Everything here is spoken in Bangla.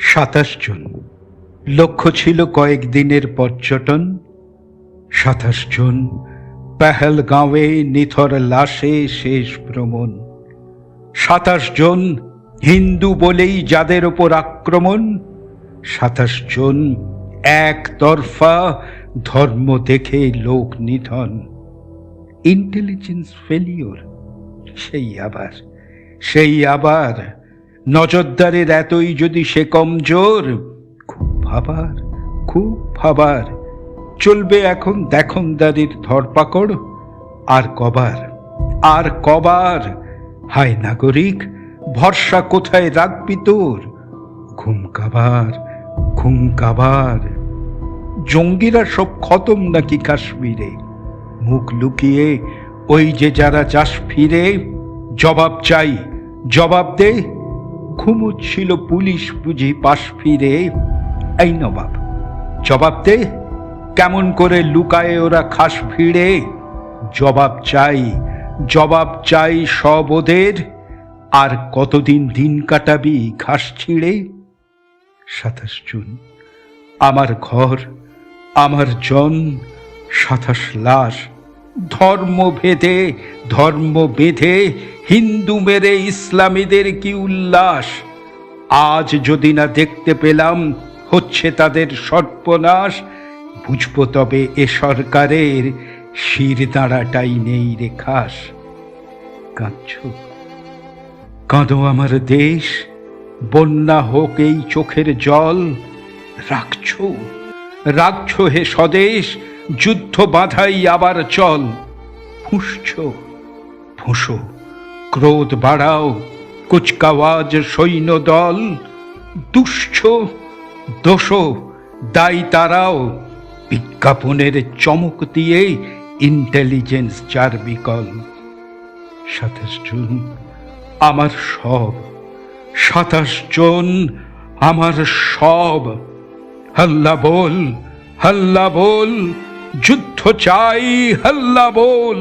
সাতাশ জন। লক্ষ্য ছিল কয়েকদিনের পর্যটন। সাতাশ জন পেহেলগাঁওয়ে নিথর লাশে শেষ ভ্রমণ। সাতাশ জন হিন্দু বলেই যাদের ওপর আক্রমণ। সাতাশ জন একতরফা ধর্ম দেখে লোক নিধন। ইন্টেলিজেন্স ফেলিওর, সেই আবার সেই আবার নজরদারের এতই যদি সে কমজোর, খুব ভাবার খুব ভাবার। চলবে এখন দেখনদারির ধরপাকড়, আর কবার আর কবার। হায় নাগরিক, ভরসা কোথায় রাখবি তোর? ঘুম কাবার ঘুম কাবার। জঙ্গিরা সব খতম নাকি কাশ্মীরে? মুখ লুকিয়ে ওই যে যারা চাষ ফিরে, জবাব চাই, জবাব দে। ঘুমোচ্ছিল পুলিশ বুঝি পাশ ফিরে। এই নবাব, জবাব দে। কেমন করে লুকায় ওরা খাস ফিরে? জবাব চাই জবাব চাই সব ওদের। আর কতদিন দিন কাটাবি ঘাস ছিঁড়ে? সাতাশ জুন, আমার ঘর, আমার জন, সাতাশ লাশ। ধর্ম ভেদে ধর্ম বেঁধে হিন্দু মেরে ইসলামীদের কি উল্লাস? আজ যদি না দেখতে পেলাম, হচ্ছে তাদের সর্বনাশ। বুঝব তবে এ সরকারের শির দাঁড়াটাই নেই রেখাস কাঁদছ? কাঁদো আমার দেশ। বন্যা হোক এই চোখের জল। রাখছ? রাখছ হে স্বদেশ? যুদ্ধ বাধাই আবার চল। ফুঁসছ, ফুঁসো, ক্রোধ বাড়াও, কুচকাওয়াজ সৈন্য দল। দুষ্ছ, দোষ, দায়ী তারাও, বিজ্ঞাপনের চমক দিয়ে ইন্টেলিজেন্স চার বিকল। সাতাশ জন, আমার সব। সাতাশ জন, আমার সব। হাল্লা বল হাল্লা বল। যুদ্ধ চাই হাল্লা বল